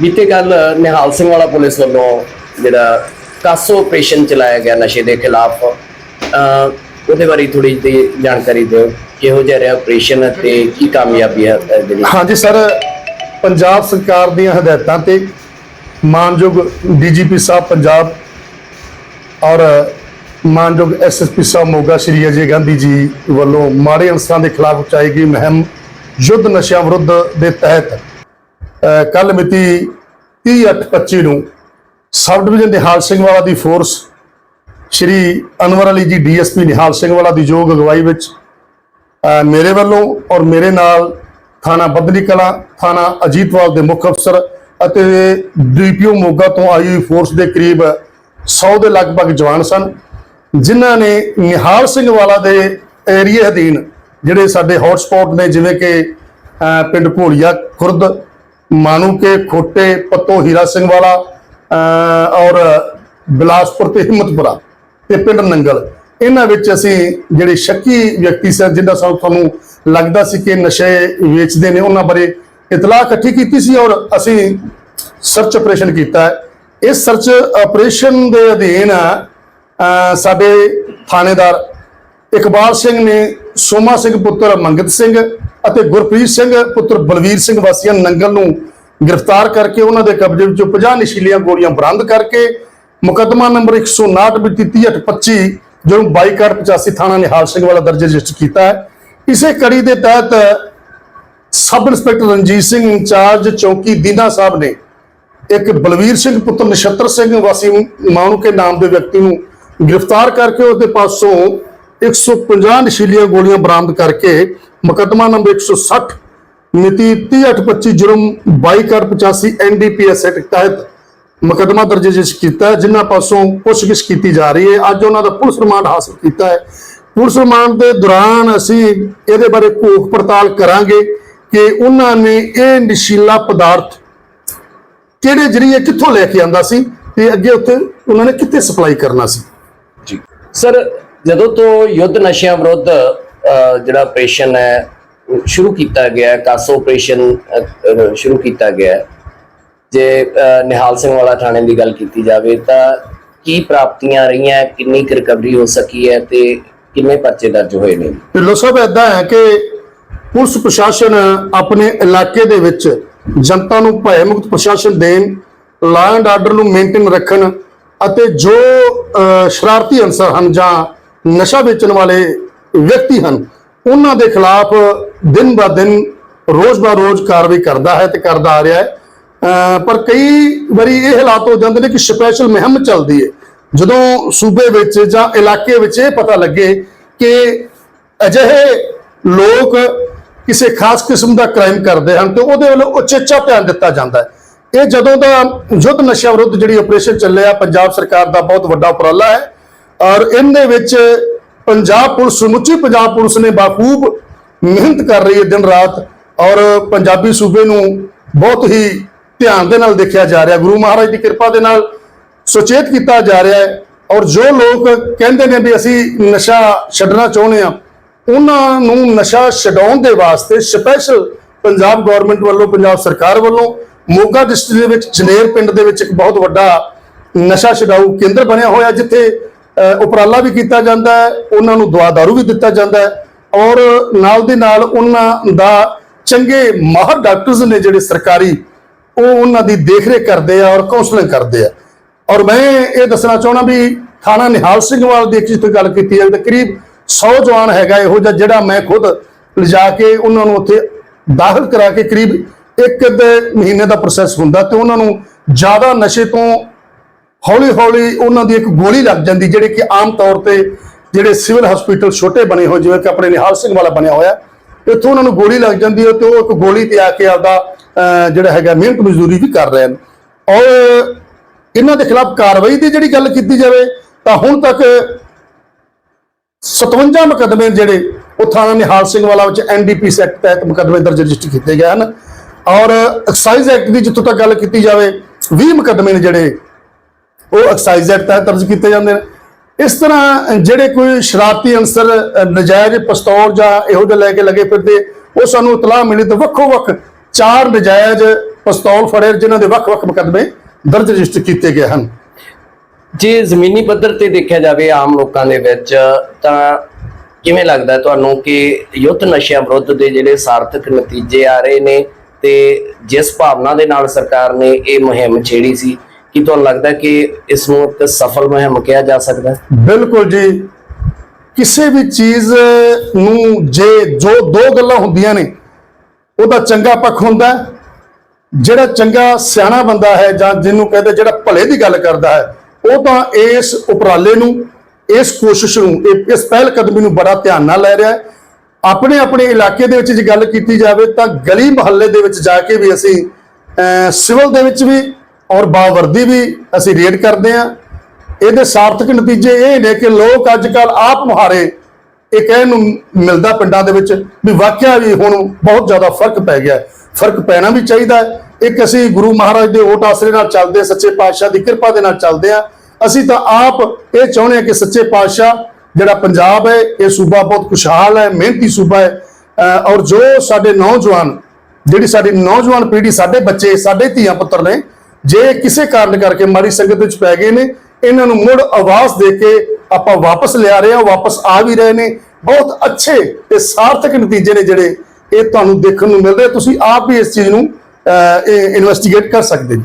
ਬੀਤੇ ਕੱਲ ਨਿਹਾਲ ਸਿੰਘ ਵਾਲਾ ਪੁਲਿਸ ਵੱਲੋਂ ਜਿਹੜਾ ਕਾਸੋ ਆਪਰੇਸ਼ਨ ਚਲਾਇਆ ਗਿਆ ਨਸ਼ੇ ਦੇ ਖਿਲਾਫ ਉਹਦੇ ਬਾਰੇ ਥੋੜੀ ਜਿਹੀ ਜਾਣਕਾਰੀ ਦਿਓ, ਕਿਹੋ ਜਿਹਾ ਰਿਹਾ ਆਪਰੇਸ਼ਨ ਤੇ ਕੀ ਕਾਮਯਾਬੀ ਹੈ ਇਹਦੇ ਵਿੱਚ? ਹਾਂਜੀ ਸਰ, ਪੰਜਾਬ ਸਰਕਾਰ ਦੀਆਂ ਹਦਾਇਤਾਂ ਤੇ ਮਾਨਯੋਗ ਡੀਜੀਪੀ ਸਾਹਿਬ ਪੰਜਾਬ ਔਰ ਮਾਨਯੋਗ ਐਸਐਸਪੀ ਸਾਹਿਬ ਮੋਗਾ ਸ਼੍ਰੀ ਅਜੇ ਗਾਂਧੀ ਜੀ ਵੱਲੋਂ ਮਾੜੇ ਅਨਸਰਾਂ ਦੇ ਖਿਲਾਫ ਉਚਾਈ ਗਈ ਮੁਹਿੰਮ ਯੁੱਧ ਨਸ਼ਿਆਂ ਵਿਰੁੱਧ ਦੇ ਤਹਿਤ ਕੱਲ ਮਿਤੀ 30/8/25 ਨੂੰ ਸਬ ਡਿਵੀਜ਼ਨ ਨਿਹਾਲ ਸਿੰਘ ਵਾਲਾ ਦੀ ਫੋਰਸ ਸ਼੍ਰੀ ਅਨਵਰ ਅਲੀ ਜੀ ਡੀਐਸਪੀ ਨਿਹਾਲ ਸਿੰਘ ਵਾਲਾ ਦੀ ਯੋਗ ਅਗਵਾਈ ਵਿੱਚ ਮੇਰੇ ਵੱਲੋਂ ਔਰ ਮੇਰੇ ਨਾਲ ਥਾਣਾ ਬਦਲੀ ਕਲਾ, ਥਾਣਾ ਅਜੀਤਵਾਲ ਦੇ ਮੁੱਖ ਅਫਸਰ ਅਤੇ ਡੀਪੀਓ ਮੋਗਾ ਤੋਂ ਆਈ ਹੋਈ ਫੋਰਸ ਦੇ ਕਰੀਬ 100 ਦੇ ਲਗਭਗ ਜਵਾਨ ਸਨ, ਜਿਨ੍ਹਾਂ ਨੇ ਨਿਹਾਲ ਸਿੰਘ ਵਾਲਾ ਦੇ ਏਰੀਏ ਅਧੀਨ ਜਿਹੜੇ ਸਾਡੇ ਹੌਟ ਨੇ ਜਿਵੇਂ ਕਿ ਪਿੰਡ ਘੋਲੀਆ, ਖੁਰਦ ਮਾਨੂਕੇ ਖੋਟੇ ਪੱਤੋ ਹੀਰਾ ਸਿੰਘ ਵਾਲਾ ਔਰ ਬਿਲਾਸਪੁਰ ਤੇ ਹਿੰਮਤਪੁਰਾ ਤੇ ਪਿੰਡ ਨੰਗਲ ਇਹਨਾਂ ਵਿੱਚ ਅਸੀਂ ਜਿਹੜੇ ਸ਼ੱਕੀ ਵਿਅਕਤੀ ਸਨ ਜਿਨ੍ਹਾਂ ਸਾਨੂੰ ਤੁਹਾਨੂੰ ਲੱਗਦਾ ਸੀ ਕਿ ਨਸ਼ੇ ਵੇਚਦੇ ਨੇ ਉਹਨਾਂ ਬਾਰੇ ਇਤਲਾਹ ਇਕੱਠੀ ਕੀਤੀ ਸੀ ਔਰ ਅਸੀਂ ਸਰਚ ਆਪਰੇਸ਼ਨ ਕੀਤਾ ਹੈ ਇਸ ਸਰਚ ਆਪਰੇਸ਼ਨ ਦੇ ਅਧੀਨ ਸਾਡੇ ਥਾਣੇਦਾਰ ਇਕਬਾਲ ਸਿੰਘ ਨੇ ਸੋਮਾ ਸਿੰਘ ਪੁੱਤਰ ਮੰਗਤ ਸਿੰਘ ਅਤੇ ਗੁਰਪ੍ਰੀਤ ਸਿੰਘ, ਪੁੱਤਰ ਬਲਵੀਰ ਸਿੰਘ ਵਾਸੀਆਂ ਨੰਗਲ ਨੂੰ ਗ੍ਰਿਫਤਾਰ ਕਰਕੇ ਉਹਨਾਂ ਦੇ ਕਬਜ਼ੇ ਵਿੱਚੋਂ 50 ਨਸ਼ੀਲੀਆਂ ਗੋਲੀਆਂ ਬਰਾਮਦ ਕਰਕੇ ਮੁਕੱਦਮਾ ਨੰਬਰ 159 ਮਿਤੀ 3025 ਜੋ 2285 ਥਾਣਾ ਨਿਹਾਲ ਸਿੰਘ ਵਾਲਾ ਦਰਜ ਰਜਿਸਟਰ ਕੀਤਾ ਹੈ। ਇਸੇ ਕੜੀ ਦੇ ਤਹਿਤ sub inspector Ranjit Singh incharge ਚੌਕੀ ਦੀਨਾ ਸਾਹਿਬ ਨੇ ਇੱਕ ਬਲਵੀਰ ਸਿੰਘ, ਪੁੱਤਰ ਨਛੱਤਰ ਸਿੰਘ ਵਾਸੀ ਮਾਣੂਕੇ ਨਾਮ ਦੇ ਵਿਅਕਤੀ ਨੂੰ ਗ੍ਰਿਫਤਾਰ ਕਰਕੇ ਉਹਦੇ ਪਾਸੋਂ 150 ਨਸ਼ੀਲੀਆਂ ਗੋਲੀਆਂ ਬਰਾਮਦ ਕਰਕੇ ਮੁਕੱਦਮਾ ਨੰਬਰ 160 ਮਿਤੀ 30/8/25 ਜੁਰਮ 2285 ਐਨਡੀਪੀਐਸ ਐਕਟ ਤਹਿਤ ਮੁਕੱਦਮਾ ਦਰਜ ਰਜਿਸਟਰ ਕੀਤਾ ਜਿਨ੍ਹਾਂ ਪਾਸੋਂ ਪੁੱਛਗਿੱਛ ਕੀਤੀ ਜਾ ਰਹੀ ਹੈ। ਅੱਜ ਉਹਨਾਂ ਦਾ ਪੁਲਿਸ ਰਿਮਾਂਡ ਹਾਸਲ ਕੀਤਾ ਹੈ। ਪੁਲਿਸ ਰਿਮਾਂਡ ਦੇ ਦੌਰਾਨ ਅਸੀਂ ਇਹਦੇ ਬਾਰੇ ਘੋਖ ਪੜਤਾਲ ਕਰਾਂਗੇ ਕਿ ਉਹਨਾਂ ਨੇ ਇਹ ਨਸ਼ੀਲਾ ਪਦਾਰਥ ਕਿਹੜੇ ਜਰੀਏ ਕਿੱਥੋਂ ਲੈ ਕੇ ਆਂਦਾ ਸੀ ਤੇ ਅੱਗੇ ਉੱਥੇ ਉਹਨਾਂ ਨੇ ਕਿੱਥੇ ਸਪਲਾਈ ਕਰਨਾ ਸੀ। ਸਰ, ਜਦੋਂ ਤੋਂ ਯੁੱਧ ਨਸ਼ਿਆਂ ਵਿਰੁੱਧ ਜਿਹੜਾ ਆਪਰੇਸ਼ਨ ਹੈ ਸ਼ੁਰੂ ਕੀਤਾ ਗਿਆ ਹੈ, ਕਾਸੋ ਆਪਰੇਸ਼ਨ ਸ਼ੁਰੂ ਕੀਤਾ ਗਿਆ। ਹੈ, ਜੇ ਨਿਹਾਲ ਸਿੰਘ ਵਾਲਾ ਥਾਣੇ ਦੀ ਗੱਲ ਕੀਤੀ ਜਾਵੇ ਤਾਂ ਕੀ ਪ੍ਰਾਪਤੀਆਂ ਰਹੀਆਂ ਕਿੰਨੀ ਰਿਕਵਰੀ ਹੋ ਸਕੀ ਹੈ ਤੇ ਕਿੰਨੇ ਪਰਚੇ ਦਰਜ ਹੋਏ ਨੇ? ਢਿੱਲੋਂ ਸਾਹਿਬ ਏਦਾਂ ਹੈ ਕਿ ਪੁਲਿਸ ਪ੍ਰਸ਼ਾਸਨ ਆਪਣੇ ਇਲਾਕੇ ਦੇ ਵਿੱਚ ਜਨਤਾ ਨੂੰ ਭੈ ਮੁਕਤ ਪ੍ਰਸ਼ਾਸਨ ਦੇਣ ਲਾਅ ਐਂਡ ਆਰਡਰ ਨੂੰ ਮੇਨਟੇਨ ਰੱਖਣ ਅਤੇ ਜੋ ਸ਼ਰਾਰਤੀ ਅਨਸਰ ਹਨ ਜਾਂ ਨਸ਼ਾ ਵੇਚਣ ਵਾਲੇ ਵਿਅਕਤੀ ਹਨ। ਉਹਨਾਂ ਦੇ ਖਿਲਾਫ ਦਿਨ ਬਾ ਦਿਨ, ਰੋਜ਼ ਬਾ ਰੋਜ਼ ਕਾਰਵਾਈ ਕਰਦਾ ਹੈ ਤੇ ਕਰਦਾ ਆ ਰਿਹਾ ਹੈ। ਪਰ ਕਈ ਵਾਰੀ ਇਹ ਹਾਲਾਤ ਹੋ ਜਾਂਦੇ ਨੇ ਕਿ ਸਪੈਸ਼ਲ ਮੁਹਿੰਮ ਚੱਲਦੀ ਹੈ ਜਦੋਂ ਸੂਬੇ ਵਿੱਚ ਜਾਂ ਇਲਾਕੇ ਵਿੱਚ ਇਹ ਪਤਾ ਲੱਗੇ ਕਿ ਅਜਿਹੇ ਲੋਕ ਕਿਸੇ ਖਾਸ ਕਿਸਮ ਦਾ ਕ੍ਰਾਈਮ ਕਰਦੇ ਹਨ ਤੇ ਉਹਦੇ ਵੱਲੋਂ ਉਚੇਚਾ ਧਿਆਨ ਦਿੱਤਾ ਜਾਂਦਾ ਹੈ। ਇਹ ਜਦੋਂ ਦਾ ਯੁੱਧ ਨਸ਼ਾ ਵਿਰੁੱਧ ਜਿਹੜੀ ਆਪਰੇਸ਼ਨ ਚੱਲਿਆ, ਪੰਜਾਬ ਸਰਕਾਰ ਦਾ ਬਹੁਤ ਵੱਡਾ ਉਪਰਾਲਾ ਹੈ। ਔਰ ਇਹਦੇ ਵਿੱਚ ਪੰਜਾਬ ਪੁਲਿਸ ਸਮੁੱਚੀ ਪੰਜਾਬ ਪੁਲਿਸ ਨੇ ਬਾਖੂਬ ਮਿਹਨਤ ਕਰ ਰਹੀ ਹੈ ਦਿਨ ਰਾਤ ਔਰ ਪੰਜਾਬੀ ਸੂਬੇ ਨੂੰ ਬਹੁਤ ਹੀ ਧਿਆਨ ਦੇ ਨਾਲ ਦੇਖਿਆ ਜਾ ਰਿਹਾ। ਗੁਰੂ ਮਹਾਰਾਜ ਦੀ ਕਿਰਪਾ ਦੇ ਨਾਲ ਸੁਚੇਤ ਕੀਤਾ ਜਾ ਰਿਹਾ ਹੈ ਔਰ ਜੋ ਲੋਕ ਕਹਿੰਦੇ ਨੇ ਵੀ ਅਸੀਂ ਨਸ਼ਾ ਛੱਡਣਾ ਚਾਹੁੰਦੇ ਆ ਉਹਨਾਂ ਨੂੰ ਨਸ਼ਾ ਛਡਾਉਣ ਦੇ ਵਾਸਤੇ ਸਪੈਸ਼ਲ ਪੰਜਾਬ ਗਵਰਨਮੈਂਟ ਵੱਲੋਂ, ਪੰਜਾਬ ਸਰਕਾਰ ਵੱਲੋਂ ਮੋਗਾ ਡਿਸਟ੍ਰਿਕਟ ਦੇ ਵਿੱਚ ਜਨੇਰ ਪਿੰਡ ਦੇ ਵਿੱਚ ਇੱਕ ਬਹੁਤ ਵੱਡਾ ਨਸ਼ਾ ਛਡਾਊ ਕੇਂਦਰ ਬਣਿਆ ਹੋਇਆ, ਜਿੱਥੇ ਉਪਰਾਲਾ ਵੀ ਕੀਤਾ ਜਾਂਦਾ ਹੈ, ਉਹਨਾਂ ਨੂੰ ਦਵਾ ਦਾਰੂ ਵੀ ਦਿੱਤਾ ਜਾਂਦਾ ਹੈ ਔਰ ਨਾਲ ਦੇ ਨਾਲ ਉਹਨਾਂ ਦਾ ਚੰਗੇ ਮਾਹਰ ਡਾਕਟਰਸ ਨੇ ਜਿਹੜੇ ਸਰਕਾਰੀ, ਉਹ ਉਹਨਾਂ ਦੀ ਦੇਖਰੇਖ ਕਰਦੇ ਆ ਔਰ ਕਾਉਂਸਲਿੰਗ ਕਰਦੇ ਆ। ਔਰ ਮੈਂ ਇਹ ਦੱਸਣਾ ਚਾਹਣਾ ਵੀ ਥਾਣਾ ਨਿਹਾਲ ਸਿੰਘ ਵਾਲ ਦੀ ਜਿੱਥੇ ਗੱਲ ਕੀਤੀ ਜਾਵੇ ਤਾਂ ਕਰੀਬ 100 ਜਵਾਨ ਹੈਗਾ ਇਹੋ ਜਿਹਾ ਜਿਹੜਾ ਮੈਂ ਖੁਦ ਲਿਜਾ ਕੇ ਉਹਨਾਂ ਨੂੰ ਉੱਥੇ ਦਾਖਲ ਕਰਾ ਕੇ ਕਰੀਬ ਇੱਕ ਦੇ ਮਹੀਨੇ ਦਾ ਪ੍ਰੋਸੈਸ ਹੁੰਦਾ ਤੇ ਉਹਨਾਂ ਨੂੰ ਜ਼ਿਆਦਾ ਨਸ਼ੇ ਤੋਂ ਹੌਲੀ ਹੌਲੀ ਉਹਨਾਂ ਦੀ ਇੱਕ ਗੋਲੀ ਲੱਗ ਜਾਂਦੀ, ਜਿਹੜੇ ਕਿ ਆਮ ਤੌਰ ਤੇ ਜਿਹੜੇ ਸਿਵਲ ਹਸਪੀਟਲ ਛੋਟੇ ਬਣੇ ਹੋਏ, ਜਿਵੇਂ ਕਿ ਆਪਣੇ ਨਿਹਾਲ ਸਿੰਘ ਵਾਲਾ ਬਣਿਆ ਹੋਇਆ, ਇੱਥੋਂ ਉਹਨਾਂ ਨੂੰ ਗੋਲੀ ਲੱਗ ਜਾਂਦੀ ਹੈ ਤੇ ਉਹ ਇੱਕ ਗੋਲੀ ਤੇ ਆ ਕੇ ਆਪਦਾ ਜਿਹੜਾ ਹੈਗਾ ਮਿਹਨਤ ਮਜ਼ਦੂਰੀ ਵੀ ਕਰ ਰਹੇ ਹਨ। ਔਰ ਇਹਨਾਂ ਦੇ ਖਿਲਾਫ ਕਾਰਵਾਈ ਦੀ ਜਿਹੜੀ ਗੱਲ ਕੀਤੀ ਜਾਵੇ, ਤਾਂ ਹੁਣ ਤੱਕ 57 ਮੁਕੱਦਮੇ ਜਿਹੜੇ ਉਹ ਥਾਣਾ ਨਿਹਾਲ ਸਿੰਘ ਵਾਲਾ ਵਿੱਚ ਐਨਡੀਪੀ ਐਕਟ ਤਹਿਤ ਮੁਕੱਦਮੇ ਦਰਜ ਰਜਿਸਟਰ ਕੀਤੇ ਗਏ ਹਨ। ਔਰ ਐਕਸਾਈਜ਼ ਐਕਟ ਦੀ ਜਿੱਥੋਂ ਤੱਕ ਗੱਲ ਕੀਤੀ ਜਾਵੇ 20 ਮੁਕੱਦਮੇ ਨੇ ਜਿਹੜੇ ਉਹ ਐਕਸਾਈਜ਼ ਐਕਟ ਤਹਿਤ ਦਰਜ ਕੀਤੇ ਜਾਂਦੇ ਨੇ। ਇਸ ਤਰ੍ਹਾਂ ਜਿਹੜੇ ਕੋਈ ਸ਼ਰਾਰਤੀ ਅੰਸਰ ਅ, ਨਜਾਇਜ਼ ਪਿਸਤੌਲ ਜਾਂ ਇਹੋ ਜਿਹੇ ਲੈ ਕੇ ਲੱਗੇ ਫਿਰਦੇ ਉਹ ਸਾਨੂੰ ਇਤਲਾਹ ਮਿਲੀ ਤਾਂ ਵੱਖੋ ਵੱਖ ਚਾਰ ਨਜਾਇਜ਼ ਪਿਸਤੌਲ ਫੜੇ ਜਿਨ੍ਹਾਂ ਦੇ ਵੱਖ-ਵੱਖ ਮੁਕੱਦਮੇ ਦਰਜ ਰਜਿਸਟਰ ਕੀਤੇ ਗਏ ਹਨ। ਜੇ ਜ਼ਮੀਨੀ ਪੱਧਰ ਤੇ ਦੇਖਿਆ ਜਾਵੇ ਆਮ ਲੋਕਾਂ ਦੇ ਵਿੱਚ ਤਾਂ ਕਿਵੇਂ ਲੱਗਦਾ ਤੁਹਾਨੂੰ ਕਿ ਯੁੱਧ ਨਸ਼ਿਆਂ ਵਿਰੁੱਧ ਦੇ ਜਿਹੜੇ ਸਾਰਥਕ ਨਤੀਜੇ ਆ ਰਹੇ ਨੇ ਤੇ ਜਿਸ ਭਾਵਨਾ ਦੇ ਨਾਲ ਸਰਕਾਰ ਨੇ ਇਹ ਮੁਹਿੰਮ ਛੇੜੀ ਸੀ ਕੀ ਤੁਹਾਨੂੰ ਲੱਗਦਾ ਕਿ ਇਸ ਨੂੰ ਇੱਕ ਸਫਲ ਮੁਹਿੰਮ ਕਿਹਾ ਜਾ ਸਕਦਾ ਬਿਲਕੁਲ ਜੀ। ਕਿਸੇ ਵੀ ਚੀਜ਼ ਨੂੰ ਜੇ ਜੋ ਦੋ ਗੱਲਾਂ ਹੁੰਦੀਆਂ ਨੇ ਉਹਦਾ ਚੰਗਾ ਪੱਖ ਹੁੰਦਾ ਜਿਹੜਾ ਚੰਗਾ ਸਿਆਣਾ ਬੰਦਾ ਹੈ ਜਾਂ ਜਿਹਨੂੰ ਕਹਿੰਦੇ ਜਿਹੜਾ ਭਲੇ ਦੀ ਗੱਲ ਕਰਦਾ ਹੈ ਉਹ ਤਾਂ ਇਸ ਉਪਰਾਲੇ ਨੂੰ ਇਸ ਕੋਸ਼ਿਸ਼ ਨੂੰ ਇਸ ਪਹਿਲ ਕਦਮੀ ਨੂੰ ਬੜਾ ਧਿਆਨ ਨਾਲ ਲੈ ਰਿਹਾ ਹੈ। ਆਪਣੇ ਆਪਣੇ ਇਲਾਕੇ ਦੇ ਵਿੱਚ ਜੇ ਗੱਲ ਕੀਤੀ ਜਾਵੇ ਤਾਂ ਗਲੀ ਮੁਹੱਲੇ ਦੇ ਵਿੱਚ ਜਾ ਕੇ ਵੀ ਅਸੀਂ ਅਹ, ਸਿਵਲ ਦੇ ਵਿੱਚ ਵੀ ਔਰ ਬਾਵਰਦੀ ਵੀ ਅਸੀਂ ਰੇਡ ਕਰਦੇ ਹਾਂ। ਇਹਦੇ ਸਾਰਥਕ ਨਤੀਜੇ ਇਹ ਨੇ ਕਿ ਲੋਕ ਅੱਜ ਕੱਲ ਆਪ ਮੁਹਾਰੇ ਇਹ ਕਹਿਣ ਨੂੰ ਮਿਲਦਾ ਪਿੰਡਾਂ ਦੇ ਵਿੱਚ ਵੀ ਵਾਕਿਆ ਵੀ ਹੁਣ ਬਹੁਤ ਜ਼ਿਆਦਾ ਫ਼ਰਕ ਪੈ ਗਿਆ ਫ਼ਰਕ ਪੈਣਾ ਵੀ ਚਾਹੀਦਾ ਹੈ। ਇੱਕ ਅਸੀਂ ਗੁਰੂ ਮਹਾਰਾਜ ਦੇ ਓਟ ਆਸਰੇ ਨਾਲ ਚੱਲਦੇ ਹਾਂ, ਸੱਚੇ ਪਾਤਸ਼ਾਹ ਦੀ ਕਿਰਪਾ ਦੇ ਨਾਲ ਚੱਲਦੇ ਆ ਅਸੀਂ ਤਾਂ ਆਪ ਇਹ ਚਾਹੁੰਦੇ ਹਾਂ ਕਿ ਸੱਚੇ ਪਾਤਸ਼ਾਹ ਜਿਹੜਾ ਪੰਜਾਬ ਹੈ ਇਹ ਸੂਬਾ ਬਹੁਤ ਖੁਸ਼ਹਾਲ ਹੈ ਮਿਹਨਤੀ ਸੂਬਾ ਹੈ। ਔਰ ਜੋ ਸਾਡੇ ਨੌਜਵਾਨ ਜਿਹੜੀ ਸਾਡੀ ਨੌਜਵਾਨ ਪੀੜ੍ਹੀ ਸਾਡੇ ਬੱਚੇ ਸਾਡੇ ਧੀਆਂ ਪੁੱਤਰ ਨੇ ਜੇ ਕਿਸੇ ਕਾਰਨ ਕਰਕੇ ਮਾੜੀ ਸੰਗਤ ਵਿੱਚ ਪੈ ਗਏ ਨੇ, ਇਹਨਾਂ ਨੂੰ ਮੁੜ ਆਵਾਜ਼ ਦੇ ਕੇ ਆਪਾਂ ਵਾਪਸ ਲਿਆ ਰਹੇ ਹਾਂ, ਵਾਪਸ ਆ ਵੀ ਰਹੇ ਨੇ। ਬਹੁਤ ਅੱਛੇ ਤੇ ਸਾਰਥਕ ਨਤੀਜੇ ਨੇ ਜਿਹੜੇ ਇਹ ਤੁਹਾਨੂੰ ਦੇਖਣ ਨੂੰ ਮਿਲਦੇ ਤੁਸੀਂ ਆਪ ਵੀ ਇਸ ਚੀਜ਼ ਨੂੰ ਇਨਵੈਸਟੀਗੇਟ ਕਰ ਸਕਦੇ ਜੀ